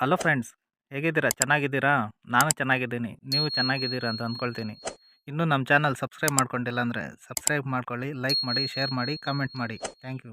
Hello friends, ಹೇಗಿದ್ದೀರಾ? ಚೆನ್ನಾಗಿದ್ದೀರಾ? ನಾನು ಚೆನ್ನಾಗಿದ್ದೀನಿ. ನೀವು ಚೆನ್ನಾಗಿದ್ದೀರಾ ಅಂತ ಅಂದ್ಕೊಳ್ತೀನಿ. ಇನ್ನೂ ನಮ್ಮ ಚಾನಲ್ ಸಬ್ಸ್ಕ್ರೈಬ್ ಮಾಡ್ಕೊಂಡಿಲ್ಲ ಅಂದರೆ ಸಬ್ಸ್ಕ್ರೈಬ್ ಮಾಡ್ಕೊಳ್ಳಿ, ಲೈಕ್ ಮಾಡಿ, ಶೇರ್ ಮಾಡಿ, ಕಾಮೆಂಟ್ ಮಾಡಿ. Thank you.